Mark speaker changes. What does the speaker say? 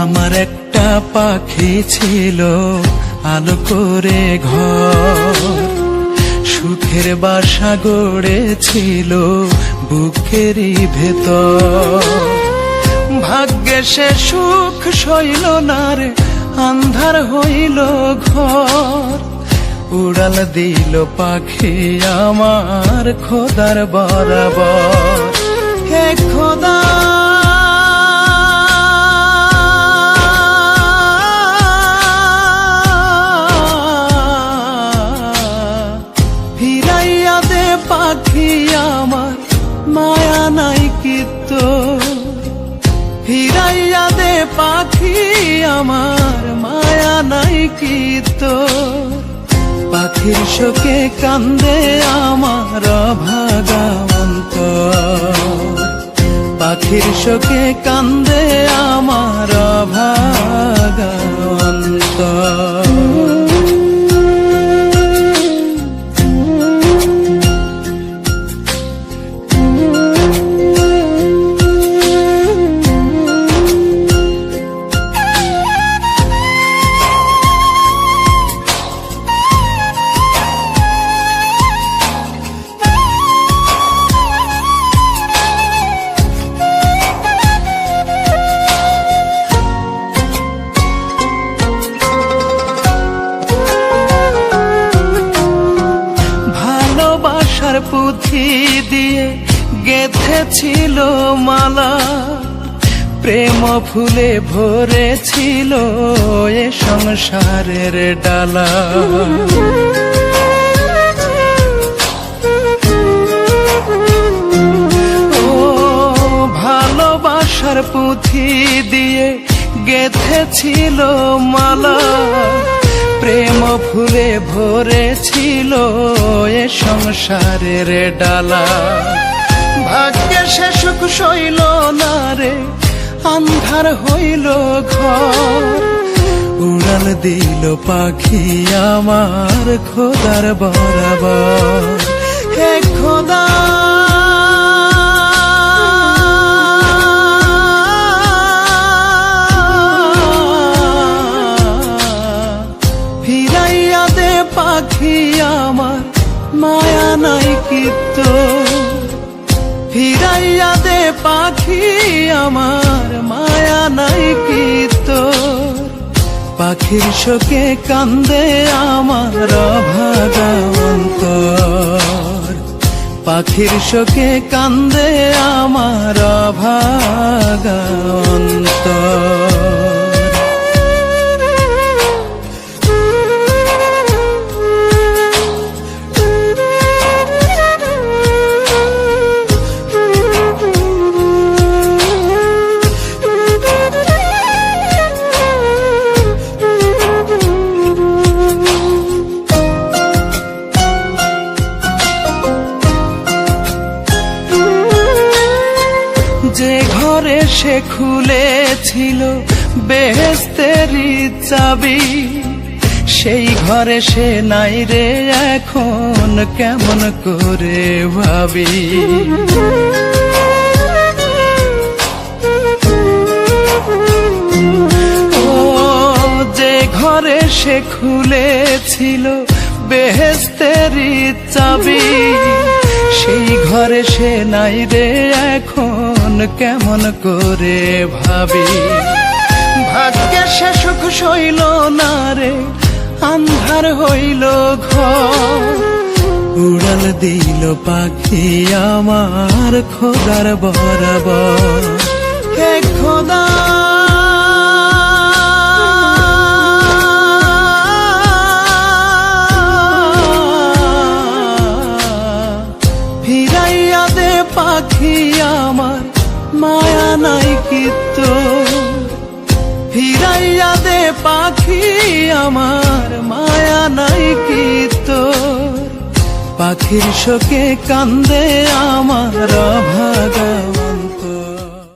Speaker 1: আমার একটা পাখি ছিল, আলো করে ঘর। সুখের বাসা গড়েছিল বুকেরই ভেতর। ভাগ্যে সে সুখ সইল না রে, আন্ধার হইল ঘর। উড়াল দিল পাখি আমার খোদার বরাবর। পাখি আমার মায়া নাই কি তো? পাখির শোকে কান্দে আমার ভাগাবন্ত পাখির শোকে কান্দে আমার ভাগাবন্ত ভালোবাসার পুঁথি দিয়ে গেঁথেছিল মালা। প্রেম ফুলে ভরেছিল এ সংসারের ডালা। ও ভালোবাসার পুঁথি দিয়ে গেঁথেছিল মালা। ফুলে ভরেছিল এ সংসারের ডালা। ভাগ্যে সে সুখ সইল না রে আন্ধার হইল ঘর। উড়াল দিল পাখি আমার খোদার বরাবর। পাখি আমার, মায়া নাই কিত ফিরাইয়া দে পাখি আমার, মায়া নাই কিত পাখির শোকে কান্দে আমার ভাগাবন্ত পাখির শোকে কান্দে আমার ভাগাবন্ত ঘরে সে খুলেছিল বেহেস্তেরি চাবি। সেই ঘরে সে নাই রে এখন কেমন করে ভাবি। ও, যে ঘরে সে খুলেছিল বেহেস্তেরি চাবি। সেই ঘরে সে নাই রে এখন কেমন করে ভাবি? ভাগ্যে সে সুখ সইল না রে, আন্ধার হইল ঘর। উড়াল দিল পাখি আমার খোদার বরাবর। খোদা পাখি আমার, মায়া নাই কিত ফিরাইয়া দে পাখি আমার, মায়া নাই কিত পাখির শোকে কান্দে আমার ভাগাও